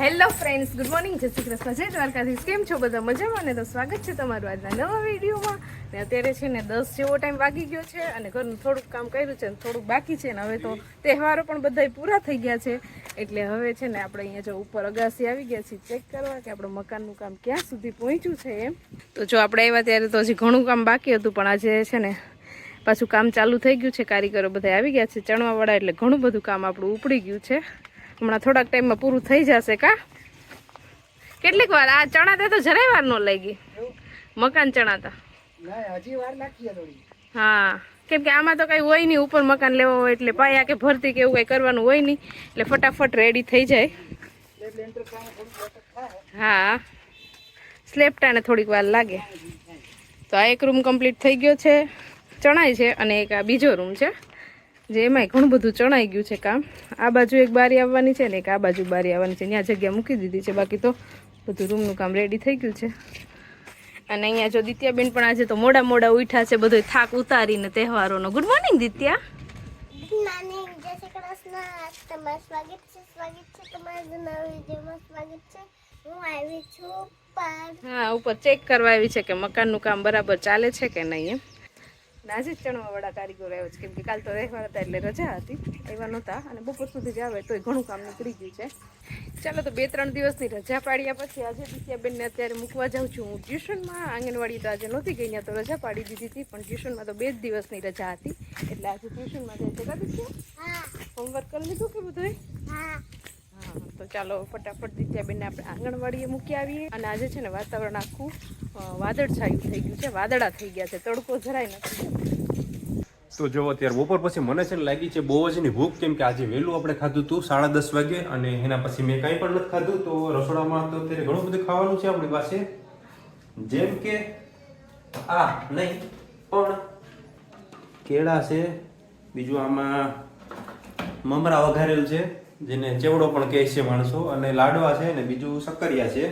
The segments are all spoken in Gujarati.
હેલો ફ્રેન્ડ્સ ગુડ મોર્નિંગ જય શ્રી કૃષ્ણ. જય દ્વારકાધીશ. કેમ છો બધા? મજામાં ને તો સ્વાગત છે તમારું આજના નવા વિડીયોમાં. ને અત્યારે છે ને દસ જેવો ટાઈમ વાગી ગયો છે અને ઘરનું થોડુંક કામ કર્યું છે અને થોડુંક બાકી છે. ને હવે તો તહેવારો પણ બધા પૂરા થઈ ગયા છે. એટલે હવે છે ને આપણે અહીંયા જો ઉપર અગાસી આવી ગયા છીએ ચેક કરવા કે આપણું મકાનનું કામ ક્યાં સુધી પહોંચ્યું છે એમ. તો જો આપણે આવ્યા ત્યારે તો હજી ઘણું કામ બાકી હતું, પણ આજે છે ને પાછું કામ ચાલુ થઈ ગયું છે. કારીગરો બધા આવી ગયા છે ચણવાવાળા, એટલે ઘણું બધું કામ આપણું ઉપડી ગયું છે. હમણાં થોડાક ટાઈમમાં પૂરું થઈ જશે કા? કેટલીક વાર? આ ચણાતા તો જરાય વાર ન લાગી. મકાન છે થોડી. હા. કેમ કે આમાં તો કઈ હોય નહીં ઉપર મકાન લેવો હોય એટલે પાયા કે ભરતી કે એવું કઈ કરવાનું હોય નહીં એટલે ફટાફટ રેડી થઈ જાય. હા. સ્લેબ ટાણે થોડીક વાર લાગે. તો આ એક રૂમ કમ્પ્લીટ થઈ ગયો છે. ચણાય છે અને એક આ બીજો રૂમ છે. જે એમાંય ઘણું બધું ચણાઈ ગયું છે કામ. આ બાજુ એક બારી આવવાની છે ને એક આ બાજુ બારી આવવાની છે. ત્યાં જગ્યા મૂકી દીધી છે. બાકી તો બધું રૂમનું કામ રેડી થઈ ગયું છે. અને અહીંયા જો દિત્યાબેન પણ આજે તો મોડા મોડા ઉઠ્યા છે. બધો થાક ઉતારીને તહેવારોનો. Good morning Ditya. હા ઉપર. ચેક કરવા આવી છે કે મકાનનું કામ બરાબર ચાલે છે કે નહીં એમ. નાજી ચણવા વાળા કારીગરો આવ્યો છે. કેમ કે કાલ તો રહેવા હતા એટલે રજા હતી. એવા નહોતા અને બપોર સુધી જ આવે તોય ઘણું કામ નીકળી ગયું છે. ચાલો તો બે ત્રણ દિવસની રજા પાડ્યા પછી આજે દિત્યાબેનને અત્યારે મૂકવા જાઉં છું. હું ટ્યુશનમાં આંગણવાડી તો આજે નહોતી ગઈ ત્યાં તો રજા પાડી દીધી હતી પણ ટ્યુશનમાં તો બે જ દિવસની રજા હતી. એટલે આજે ટ્યુશનમાં જાય છે. છે હા. હોમવર્ક કરી લીધું કે બધું તો ચાલો ફટાફટ દિત્યાબેનને આપણે આંગણવાડીએ મૂકી આવીએ. અને આજે છે ને વાતાવરણ આખું વાદળછાયું થઈ ગયું છે, વાદળા થઈ ગયા છે, તડકો જરાય નથી. તો જો અત્યારે બપોર પછી મને છે ને લાગી છે બહુ જ ની ભૂખ, કેમ કે આજે વહેલું આપણે ખાધું હતું સાડા દસ વાગે, અને એના પછી મેં કાંઈ પણ નથી ખાધું, તો રસોડામાં તો અત્યારે ઘણું બધું ખાવાનું છે આપણી પાસે. જેમ કે, આ નહીં, પણ કેળા છે, બીજું આમાં મમરા વઘારેલ છે. જેને ચેવડો પણ કહે છે માણસો. અને લાડવા છે ને, બીજું શક્કરિયા છે.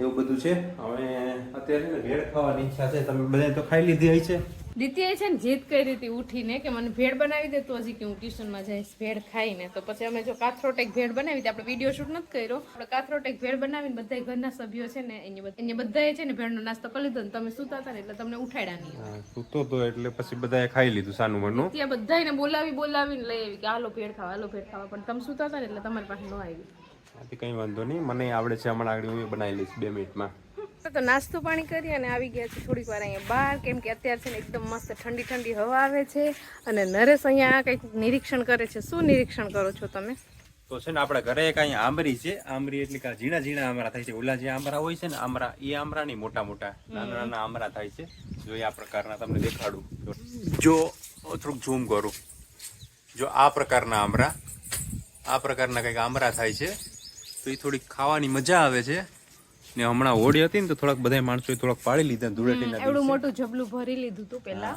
એવું બધું છે. હવે અત્યારે ભેળ ખાવાની ઈચ્છા છે. તમે બધાએ તો ખાઈ લીધી હોય છે. દિત્યાએ છે ને જીત કરી હતી ઉઠીને કે મને ભેળ બનાવી દે તો હજી કે હું ટ્યુશનમાં જઈશ ભેળ ખાઈને. તો પછી અમે જો કાથરોટેક ભેળ બનાવી હતી આપણે વીડિયો શૂટ નથી કર્યો. આપણે કાથરોટેક ભેળ બનાવીને બધા ઘરના સભ્યો છે ને એને બધા- બધાએ છે ને ભેળનો નાસ્તો કરી લીધો ને તમે સુતા હતા ને એટલે તમને ઉઠાડ્યા નહીં. સૂતો તો એટલે પછી બધાએ ખાઈ લીધું સાનું મનનું ત્યાં બધાને બોલાવી બોલાવીને લઈ આવી કે હાલો ભેળ ખાવા હાલો ભેળ ખાવા. પણ તમે સુતા હતા ને એટલે તમારી પાસે ન આવી. કઈ કંઈ વાંધો નહીં. મને આવડે છે હમણાં આગળ હું બનાવી લઈશ બે મિનિટમાં. તો નાસ્તો પાણી કરી અને આવી ગયા છે થોડીક વાર અહીંયા બહાર, કેમ કે અત્યારે ને એકદમ મસ્ત ઠંડી ઠંડી હવા આવે છે અને નરેશ અહીંયા કંઈક નિરીક્ષણ કરે છે. શું નિરીક્ષણ કરો છો તમે? તો છે ને આપણા ઘરે એક અહીંયા આંબરી છે. આંબરી એટલે કે ઝીણા ઝીણા આમરા થાય છે. ઓલા જે આમરા હોય છે ને આમરા એ આમરા ની મોટા મોટા નાના નાના આમરા થાય છે. જો આ પ્રકારના તમને દેખાડું. જો થોડુંક ઝૂમ કરું. જો આ પ્રકારના આમરા, આ પ્રકારના કંઈક આમરા થાય છે. તો એ થોડીક ખાવાની મજા આવે છે. ને હમણાં હોળી હતી ને તો થોડાક બધા માણસોએ થોડાક પાડી લીધા ધૂળેટીના એવડું મોટું જબલું ભરી લીધું હતું પેલા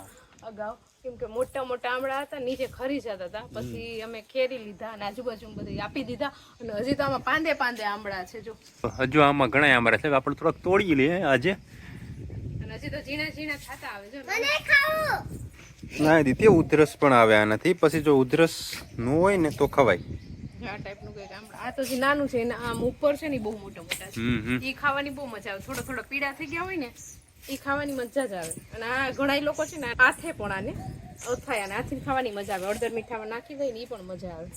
અગાઉ. કેમ કે મોટા મોટા આમળા હતા નીચે ખરી જતા હતા. પછી અમે ખેરી લીધા અને આજુબાજુ બધી આપી દીધા. અને હજી તો આમાં પાંદે પાંદે આમળા છે જો. હજુ આમાં ઘણા આમળા છે. આપણે થોડાક તોડી લઈએ આજે. અને હજી તો ઝીણા ઝીણા ખાતા આવે છે ને. મને ખાવું. ના દીદી ઉધરસ પણ આવે આનાથી. પછી જો ઉધરસ ન હોય ને તો ખવાય. આ ટાઈપનું કંઈક આમળા આ તો જે નાનું છે એના આમ ઉપર છે ને બહુ મોટા મોટા છે. ખાવાની બહુ મજા આવે. થોડા થોડા પીડા થઈ ગયા હોય ને એ ખાવાની મજા જ આવે. અને આ ઘણા લોકો છે ને હાથે પણ આને અથાય અને હાથથી ખાવાની મજા આવે. અડધર મીઠામાં નાખી દઈ ને પણ મજા આવે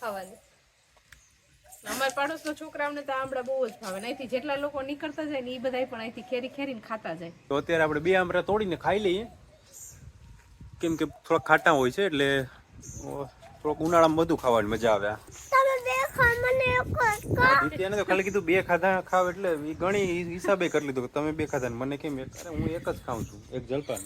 ખાવાની. અમારા પાડોશના છોકરાઓને તો આમળા બહુ જ ભાવે. અહીંથી જેટલા લોકો નીકળતા જાય ને એ બધા પણ અહીંથી ખેરી ખેરીને ખાતા જાય. તો અત્યારે આપણે બે આમરા તોડીને ખાઈ લઈએ. કેમ કે થોડા ખાટા હોય છે એટલે થોડોક ઉનાળામાં બધું ખાવાની મજા આવે દીત્યાને તો ખાલી કીધું બે ખાધા ખાવ એટલે ગણી હિસાબે કરી લીધું તમે બે ખાધા મને કેમ એક હું એક જ ખાઉં છું એક જલપાન.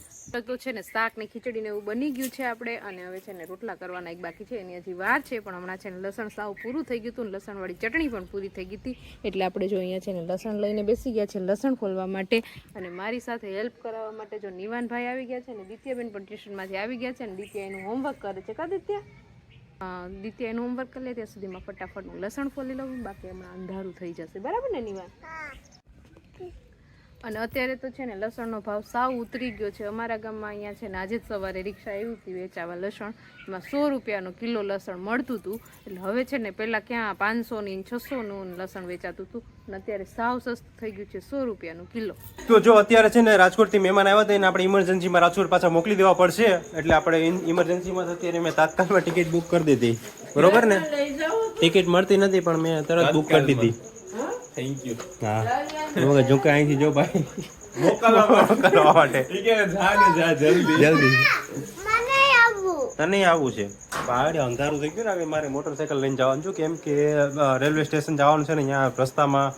તો છે ને શાક ને ખીચડી ને એવું બની ગયું છે આપણે અને હવે છે ને રોટલા કરવાના એક બાકી છે એની હજી વાર છે પણ હમણાં છે ને લસણ સાવ પૂરું થઈ ગયું હતું ને લસણવાળી ચટણી પણ પૂરી થઈ ગઈ હતી એટલે આપણે જો અહીંયા છે ને લસણ લઈને બેસી ગયા છે લસણ ખોલવા માટે અને મારી સાથે હેલ્પ કરાવવા માટે જો નિવાનભાઈ આવી ગયા છે ને દિત્યાબેન પણ ટ્યુશનમાંથી આવી ગયા છે ને દિત્યા એનું હોમવર્ક કરે છે. કા દિત્યા? દિત્યા એનું હોમવર્ક કરી લે, ત્યાં સુધીમાં ફટાફટ હું લસણ ફોલી લઉં, બાકી હમણાં અંધારું થઈ જશે. બરાબર ને, નિવાન? અને અત્યારે તો છે ને લસણનો ભાવ સાવ ઉતરી ગયો છે. અમારા ગામમાં અહીંયા છે ને આજે જ સવારે રિક્ષા આવી હતી વેચાવા લસણ. એમાં સો રૂપિયાનો કિલો લસણ મળતું હતું. એટલે હવે છે ને પહેલાં ક્યાં પાંચસોની છસોનું લસણ વેચાતું હતું. અને અત્યારે સાવ સસ્તું થઈ ગયું છે સો રૂપિયાનું કિલો. તો જો અત્યારે છે ને રાજકોટથી મહેમાન આવ્યા હતા એને આપણે ઇમરજન્સીમાં રાજકોટ પાછા મોકલી દેવા પડશે. એટલે આપણે ઇમરજન્સીમાં અત્યારે મેં તાત્કાલમાં ટિકિટ બુક કરી દીધી. બરોબર ને? ટિકિટ મળતી નથી પણ મેં તરત બુક કરી દીધી. થેન્ક યુ હા. જો કે અહીંથી જો ભાઈ. મોકલવા માટે. ઠીક હે જા ને જા જલ્દી. જલ્દી. મને આવવું. તને આવું છે? પહાડે અંધારું થઈ ગયું ને હવે મારે મોટરસાયકલ લઈને જવાનું છું. કેમ કે રેલવે સ્ટેશન જવાનું છે ને અહીંયા રસ્તામાં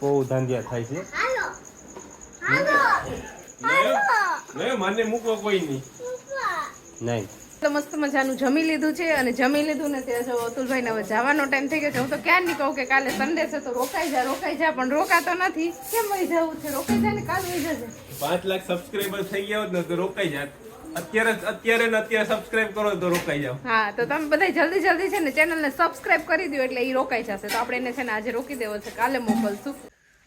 બહુ ધાંધિયા થાય છે. હાલો. હાલો. મને મૂકો કોઈ નહીં. નહીં. તો મસ્ત મજાનું જમી લીધું છે અને જમી લીધું ને ત્યાં જો અતુલભાઈને હવે જવાનો ટાઈમ થઈ ગયો છે. હું તો ક્યાં નહીં કહું કે કાલે સન્ડે છે તો રોકાઈ જા રોકાઈ જા પણ રોકાતો નથી. કેમ વહી જવું છે? રોકાઈ જા ને કાલ વહી જશે પાંચ લાખ સબસ્ક્રાઈબર થઈ ગયા હોત ને તો રોકાઈ જાત. અત્યારે અત્યારે ને અત્યારે સબસ્ક્રાઇબ કરો તો રોકાઈ જાવ હા તો તમે બધા જલ્દી જલ્દી છે ને ચેનલને સબસ્ક્રાઇબ કરી દો એટલે એ રોકાઈ જશે. તો આપણે એને છે ને આજે રોકી દેવો છે. કાલે મોકલશું.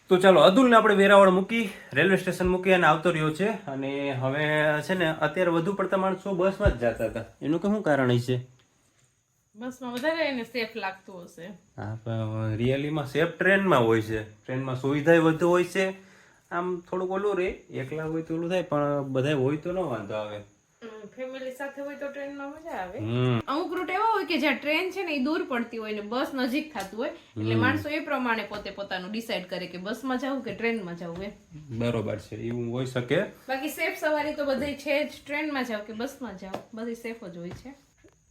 તો ચાલો અતુલને આપણે વેરાવળ મૂકી રેલવે સ્ટેશન મૂકી અને આવતો રહ્યો છે. અને હવે છે ને અત્યારે વધુ પડતા માણસો બસમાં જ જતા હતા. એનું કે શું કારણ હશે? બસમાં વધારે એને સેફ લાગતું હશે. હા પણ રિયલીમાં સેફ ટ્રેનમાં હોય છે. ટ્રેનમાં સુવિધા વધુ હોય છે. આમ થોડુંક ઓલું રે એકલા હોય તો ઓલું થાય પણ બધા હોય તો ન વાંધો આવે. ફેમિલી સાથે હોય તો ટ્રેનમાં મજા આવે. અમુક રૂટ એવા હોય કે જ્યાં ટ્રેન છે ને એ દૂર પડતી હોય ને બસ નજીક થતું હોય એટલે માણસો એ પ્રમાણે પોતે પોતાનું ડિસાઈડ કરે કે બસમાં જવું કે ટ્રેનમાં જવું એમ. બરોબર છે એવું હોઈ શકે. બાકી સેફ સવારી તો બધી છે જ ટ્રેનમાં જાવ કે બસમાં જાવ બધી સેફ જ હોય છે.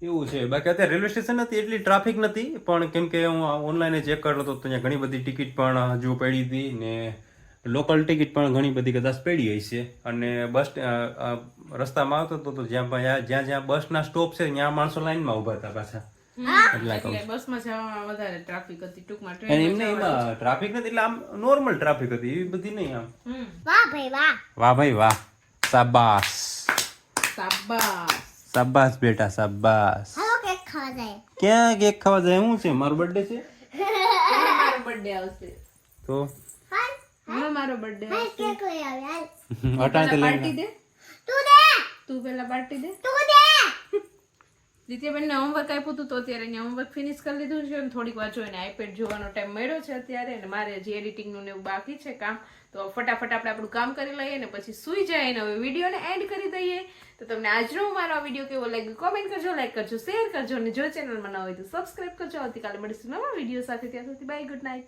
એવું છે બાકી અત્યારે રેલવે સ્ટેશન નથી એટલી ટ્રાફિક નથી પણ કેમ કે હું ઓનલાઈન ચેક કરતો હતો તો ત્યાં ઘણી બધી ટિકિટ પણ હજુ પડી હતી ને લોકલ ટિકિટ પણ ઘણી બધી કદાચ પડી હશે અને બસ રસ્તામાં આવતો હતો તો જ્યાં જ્યાં જ્યાં જ્યાં બસના સ્ટોપ છે ત્યાં માણસો લાઈનમાં ઊભા હતા પાછા. ટ્રાફિક હતી ટૂંકમાં અને ટ્રેન એમને એમાં ટ્રાફિક નથી એટલે આમ નોર્મલ ટ્રાફિક હતી એવી બધી નહીં આમ. વાહ ભાઈ વાહ. વાહ ભાઈ વાહ. સાબાસ. સાબાસ. સાબાસ બેટા સાબાસ. કેક ખાવા જાય. ક્યાં કેક ખાવા જાય? શું છે? મારો બર્થડે છે? મારો બર્થડે આવશે. તો? બર્થડે તો પાર્ટી દે? તું દે. તું પેલા પાર્ટી દે? તું દે. દિત્યાબેનને હોમવર્ક આપ્યું હતું તો અત્યારે અહીંયા હોમવર્ક ફિનિશ કરી લીધું છે અને થોડીક વાર જોઈને આઈપેડ જોવાનો ટાઈમ મળ્યો છે અત્યારે અને મારે જે એડિટિંગનું ને એવું બાકી છે કામ તો ફટાફટ આપણે આપણું કામ કરી લઈએ ને પછી સૂઈ જાય અને હવે વિડીયોને એન્ડ કરી દઈએ. તો તમને આજનો મારો આ વીડિયો કેવો લાગ્યો કોમેન્ટ કરજો લાઈક કરજો શેર કરજો અને જો ચેનલમાં ન હોય તો સબસ્ક્રાઈબ કરજો. આવતીકાલે મળીશું નવા વીડિયો સાથે. ત્યાં સુધી બાય ગુડ નાઇટ